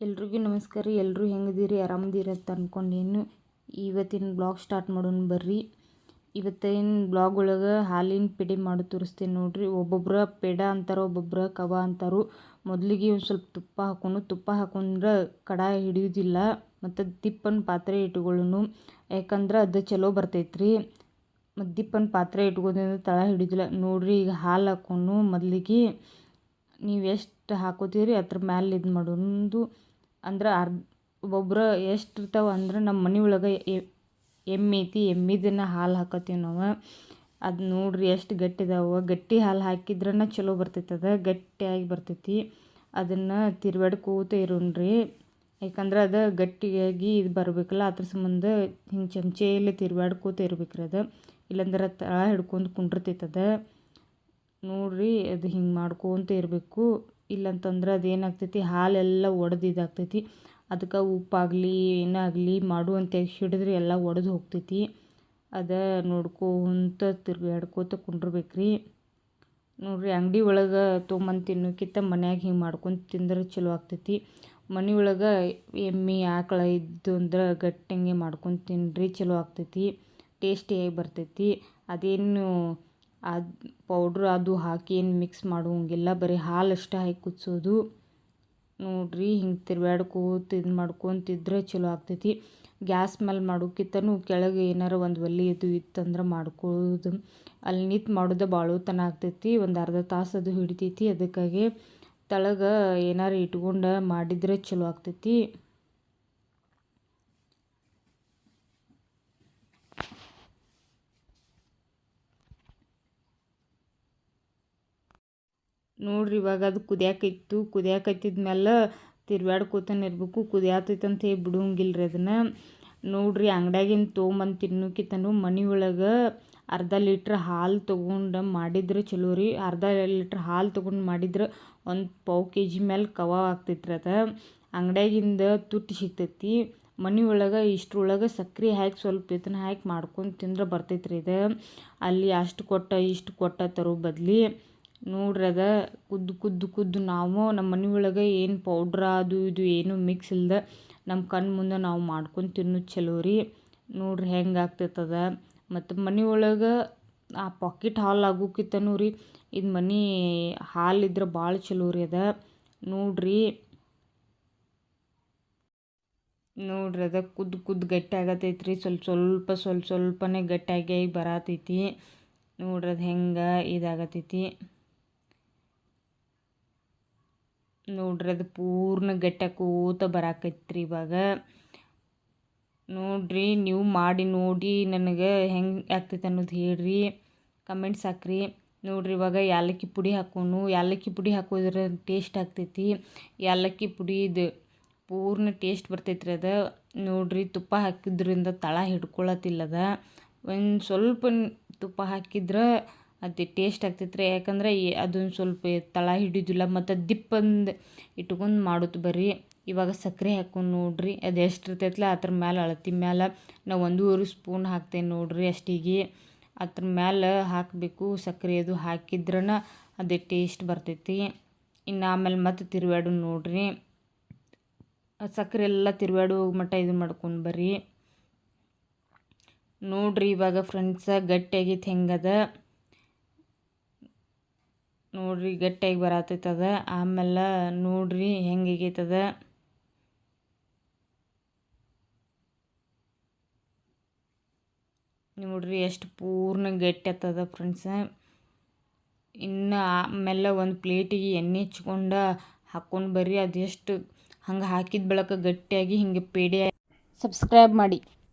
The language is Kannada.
ಎಲ್ರಿಗೂ ನಮಸ್ಕಾರ ರೀ ಎಲ್ಲರೂ ಹೆಂಗಿದ್ದೀರಿ? ಆರಾಮದಿರಿ ಅಂತ ಅಂದ್ಕೊಂಡೇನು ಇವತ್ತಿನ ಬ್ಲಾಗ್ ಸ್ಟಾರ್ಟ್ ಮಾಡೋಣ ಬರ್ರಿ. ಇವತ್ತಿನ ಬ್ಲಾಗ್ ಒಳಗೆ ಹಾಲಿನ ಪೇಡೆ ಮಾಡಿ ತೋರಿಸ್ತೀನಿ ನೋಡಿರಿ. ಒಬ್ಬೊಬ್ರು ಪೇಡ ಅಂತಾರೆ, ಒಬ್ಬೊಬ್ರು ಕವ ಅಂತಾರು. ಮೊದಲಿಗೆ ಒಂದು ಸ್ವಲ್ಪ ತುಪ್ಪ ಹಾಕೊಂಡು ತುಪ್ಪ ಹಾಕೊಂಡ್ರೆ ಕಡಾಯಿ ಹಿಡಿಯೋದಿಲ್ಲ. ಮತ್ತು ದಿಪ್ಪನ ಪಾತ್ರೆ ಇಟ್ಕೊಳ್ಳೋನು. ಯಾಕಂದ್ರೆ ಅದು ಚಲೋ ಬರ್ತೈತ್ರಿ. ಮತ್ತು ದಿಪ್ಪನ ಪಾತ್ರೆ ಇಟ್ಕೋದ್ರಿಂದ ತಳ ಹಿಡಿಯೋದಿಲ್ಲ ನೋಡಿರಿ ಈಗ ಹಾಲು ಹಾಕೊಂಡು ಮೊದಲಿಗೆ. ನೀವು ಎಷ್ಟು ಹಾಕೋತೀರಿ? ಅದ್ರ ಮ್ಯಾಲೆ ಇದು ಮಾಡೋದು ಅಂದ್ರೆ ಅರ್ಧ ಒಬ್ಬೊಬ್ರು ಎಷ್ಟು ಇರ್ತಾವೆ ಅಂದ್ರೆ ನಮ್ಮ ಮನೆ ಒಳಗೆ ಎಮ್ಮೆ ಐತಿ, ಎಮ್ಮಿದನ್ನು ಹಾಲು ಹಾಕತ್ತೀವಿ ನಾವು. ಅದು ನೋಡ್ರಿ ಎಷ್ಟು ಗಟ್ಟಿ ಇದಾವೆ. ಗಟ್ಟಿ ಹಾಲು ಹಾಕಿದ್ರನ ಚಲೋ ಬರ್ತೈತೆ ಅದು, ಗಟ್ಟಿಯಾಗಿ ಬರ್ತೈತಿ. ಅದನ್ನು ತಿರ್ವಾಡ್ಕೋತ ಇರೋಣ್ರಿ. ಯಾಕಂದ್ರೆ ಅದು ಗಟ್ಟಿಯಾಗಿ ಇದು ಬರಬೇಕಲ್ಲ, ಅದ್ರ ಸಂಬಂಧ ಹಿಂಗೆ ಚಮಚೆಯಲ್ಲಿ ತಿರ್ವಾಡ್ಕೋತ ಇರ್ಬೇಕ್ರಿ ಅದು. ಇಲ್ಲಂದ್ರೆ ತಳ ಹಿಡ್ಕೊಂಡು ಕುಂಡಿರ್ತೈತೆ ಅದು. ನೋಡ್ರಿ, ಅದು ಹಿಂಗೆ ಮಾಡ್ಕೊತ ಇರಬೇಕು. ಇಲ್ಲಂತಂದ್ರೆ ಅದೇನಾಗ್ತೈತಿ, ಹಾಲೆಲ್ಲ ಒಡೆದು ಇದಾಗ್ತೈತಿ ಅದಕ್ಕೆ ಉಪ್ಪಾಗಲಿ, ಏನಾಗಲಿ ಮಾಡುವಂತೆ ಹಿಡಿದ್ರೆ ಎಲ್ಲ ಒಡೆದು ಹೋಗ್ತೈತಿ. ಅದ ನೋಡ್ಕೊಂತ ತಿರ್ಗಾಡ್ಕೋತ ಕುಂಡ್ರಬೇಕು ರೀ ನೋಡಿರಿ, ಅಂಗಡಿ ಒಳಗೆ ತೊಗೊಂಬಂದು ತಿನ್ನೋಕ್ಕಿಂತ ಮನ್ಯಾಗ ಹಿಂಗೆ ಮಾಡ್ಕೊಂಡು ತಿಂದ್ರೆ ಚಲೋ ಆಗ್ತೈತಿ. ಮನೆಯೊಳಗೆ ಎಮ್ಮೆ, ಆಕಳ ಇದ್ದು ಅಂದ್ರೆ ಗಟ್ಟಂಗೆ ಮಾಡ್ಕೊಂಡು ತಿನ್ನಿರಿ ಚಲೋ ಆಗ್ತೈತಿ. ಟೇಸ್ಟಿಯಾಗಿ ಬರ್ತೈತಿ. ಅದೇನು ಅದು ಪೌಡ್ರ್ ಅದು ಹಾಕಿ ಏನು ಮಿಕ್ಸ್ ಮಾಡುವಂಗಿಲ್ಲ, ಬರೀ ಹಾಲು ಅಷ್ಟೇ ಹಾಕಿ ಕುದಿಸೋದು. ನೋಡಿರಿ ಹಿಂಗೆ ತಿರ್ಬ್ಯಾಡ್ಕೋತ ಇದು ಮಾಡ್ಕೊತಿದ್ರೆ ಚಲೋ ಆಗ್ತೈತಿ. ಗ್ಯಾಸ್ ಮೇಲೆ ಮಾಡೋಕ್ಕಿಂತನೂ ಕೆಳಗೆ ಏನಾರ ಒಂದು ಒಲೆ ಇದು ಇತ್ತಂದ್ರೆ ಮಾಡ್ಕೊಳ್ಳೋದು ಅಲ್ಲಿ ನಿಂತು ಮಾಡೋದು ಭಾಳೋತನ ಆಗ್ತೈತಿ, ಒಂದು ಅರ್ಧ ತಾಸು ಅದು ಹಿಡಿತೈತಿ. ಅದಕ್ಕಾಗಿ ತಳಗೆ ಏನಾರು ಇಟ್ಕೊಂಡು ಮಾಡಿದರೆ ಚಲೋ ಆಗ್ತೈತಿ. ನೋಡ್ರಿ ಇವಾಗ ಅದು ಕುದಿಯಾಕೈತು. ಕುದಿಯಾಕೈತಿದ ಮೇಲೆ ತಿರ್ವ್ಯಾಡ್ಕೋತಾನೆ ಇರಬೇಕು. ಕುದಿಯಾತೈತೆ ಅಂತ ಹೇಳಿ ಬಿಡುವಂಗಿಲ್ಲ ರೀ ಅದನ್ನು. ನೋಡ್ರಿ ಅಂಗಡ್ಯಾಗಿಂದ ತೊಗೊಂಬಂದು ತಿನ್ನೋಕಿತ್ತನು ಮನೆ ಒಳಗೆ ಅರ್ಧ ಲೀಟ್ರ್ ಹಾಲು ತೊಗೊಂಡು ಮಾಡಿದ್ರೆ ಚಲೋ ರೀ. ಅರ್ಧ ಲೀಟ್ರ್ ಹಾಲು ತೊಗೊಂಡು ಮಾಡಿದ್ರೆ ಒಂದು ಪಾವು ಕೆ ಜಿ ಮೇಲೆ ಕಬಾಬ್ ಆಗ್ತೈತ್ರಿ ಅದು. ಅಂಗಡ್ಯಾಗಿಂದ ತುಟ್ಟಿ ಸಿಗ್ತೈತಿ. ಮನೆ ಒಳಗೆ ಇಷ್ಟರೊಳಗೆ ಸಕ್ಕರೆ ಹಾಕಿ ಸ್ವಲ್ಪ ಇದನ್ನ ಹಾಕಿ ಮಾಡ್ಕೊಂಡು ತಿಂದ್ರೆ ಬರ್ತೈತ್ರಿ ಇದು ಅಲ್ಲಿ ಅಷ್ಟು ಕೊಟ್ಟ ಇಷ್ಟು ಕೊಟ್ಟ ತರೋ ಬದ್ಲಿ ನೋಡ್ರಿ ಅದ ಕುದ್ದು ಕುದ್ದು ಕುದ್ದು ನಾವು ನಮ್ಮ ಮನೆ ಒಳಗೆ ಏನು ಪೌಡ್ರ ಅದು ಇದು ಏನು ಮಿಕ್ಸ್ ಇಲ್ದ ನಮ್ಮ ಕಣ್ಣು ಮುಂದೆ ನಾವು ಮಾಡ್ಕೊಂಡು ತಿನ್ನೋದು ಚಲೋ ರೀ. ನೋಡ್ರಿ ಹೆಂಗೆ ಆಗ್ತೈತದ. ಮತ್ತು ಮನೆ ಒಳಗೆ ಆ ಪಾಕೆಟ್ ಹಾಲು ಆಗೋಕ್ಕಿಂತನೂ ರೀ, ಇದು ಮನೆ ಹಾಲಿದ್ರೆ ಭಾಳ ಚಲೋ ರೀ ಅದ. ನೋಡ್ರಿ. ನೋಡ್ರಿ ಅದ ಕುದ್ದು ಕುದ್ದು ಗಟ್ಟಿ ಆಗತೈತ್ರಿ, ಸ್ವಲ್ಪ ಸ್ವಲ್ಪ ಸ್ವಲ್ಪ ಸ್ವಲ್ಪನೇ ಗಟ್ಟಿಯಾಗಿ ಬರತೈತಿ. ನೋಡ್ರಿ ಅದು ಹೆಂಗೆ ಇದಾಗತೈತಿ. ನೋಡ್ರಿ ಅದು ಪೂರ್ಣ ಗಟ್ಟಕೋತ ಬರಾಕೈತ್ರಿ ಇವಾಗ. ನೋಡ್ರಿ ನೀವು ಮಾಡಿ ನೋಡಿ ನನಗೆ ಹೆಂಗೆ ಆಗ್ತೈತೆ ಅನ್ನೋದು ಹೇಳ್ರಿ. ಕಮೆಂಟ್ಸ್ ಹಾಕ್ರಿ ನೋಡ್ರಿ ಇವಾಗ ಏಲಕ್ಕಿ ಪುಡಿ ಹಾಕೋನು. ಏಲಕ್ಕಿ ಪುಡಿ ಹಾಕೋದ್ರ ಟೇಸ್ಟ್ ಆಗ್ತೈತಿ. ಯಾಲಕ್ಕಿ ಪುಡಿದು ಪೂರ್ಣ ಟೇಸ್ಟ್ ಬರ್ತೈತ್ರಿ ಅದು. ನೋಡ್ರಿ ತುಪ್ಪ ಹಾಕಿದ್ರಿಂದ ತಳ ಹಿಡ್ಕೊಳತಿಲ್ಲದ ಒಂದು ಸ್ವಲ್ಪ ತುಪ್ಪ ಹಾಕಿದ್ರೆ ಅದು ಟೇಸ್ಟ್ ಆಗ್ತೈತೆ ರೀ ಯಾಕಂದ್ರೆ ಅದೊಂದು ಸ್ವಲ್ಪ ತಳ ಹಿಡಿದಿಲ್ಲ ಮತ್ತು ದಿಪ್ಪಂದು ಇಟ್ಕೊಂಡು ಮಾಡೋದು ಬರ್ರಿ. ಇವಾಗ ಸಕ್ಕರೆ ಹಾಕ್ಕೊಂಡು ನೋಡಿರಿ, ಅದು ಎಷ್ಟು ಇರ್ತೈತಲ್ಲ ಅದ್ರ ಮ್ಯಾಲೆ ಅಳತಿ ಮ್ಯಾಲೆ ನಾವು ಒಂದೂವರೆ ಸ್ಪೂನ್ ಹಾಕ್ತೇನೆ ನೋಡಿರಿ ಅಷ್ಟಿಗೆ. ಅದ್ರ ಮ್ಯಾಲೆ ಹಾಕಬೇಕು ಸಕ್ಕರೆ ಅದು ಹಾಕಿದ್ರನ ಅದೇ ಟೇಸ್ಟ್ ಬರ್ತೈತಿ. ಇನ್ನು ಆಮೇಲೆ ಮತ್ತೆ ತಿರುವಾಡು ನೋಡಿರಿ. ಸಕ್ಕರೆ ಎಲ್ಲ ತಿರುವಾಡು ಮಟ್ಟ ಇದು ಮಾಡ್ಕೊಂಡು ಬರ್ರಿ. ನೋಡಿರಿ ಇವಾಗ ಫ್ರೆಂಡ್ಸ ಗಟ್ಟಿಯಾಗಿತ್ತು ಹೆಂಗದ. ನೋಡ್ರಿ ಗಟ್ಟಿಯಾಗಿ ಬರತೈತದ. ಆಮೇಲೆ ನೋಡ್ರಿ ಹೆಂಗೆ ಆಗೈತದ ನೋಡ್ರಿ ಎಷ್ಟು ಪೂರ್ಣ ಗಟ್ಟಿ ಆಗ್ತದ ಫ್ರೆಂಡ್ಸ ಇನ್ನು ಆಮೇಲೆ ಒಂದು ಪ್ಲೇಟಿಗೆ ಎಣ್ಣೆ ಹಚ್ಕೊಂಡು ಹಾಕ್ಕೊಂಡು ಬರ್ರಿ. ಅದೆಷ್ಟು ಹಂಗೆ ಹಾಕಿದ ಬೆಳಕ ಗಟ್ಟಿಯಾಗಿ ಹಿಂಗೆ ಪೇಡಿ ಸಬ್ಸ್ಕ್ರೈಬ್ ಮಾಡಿ.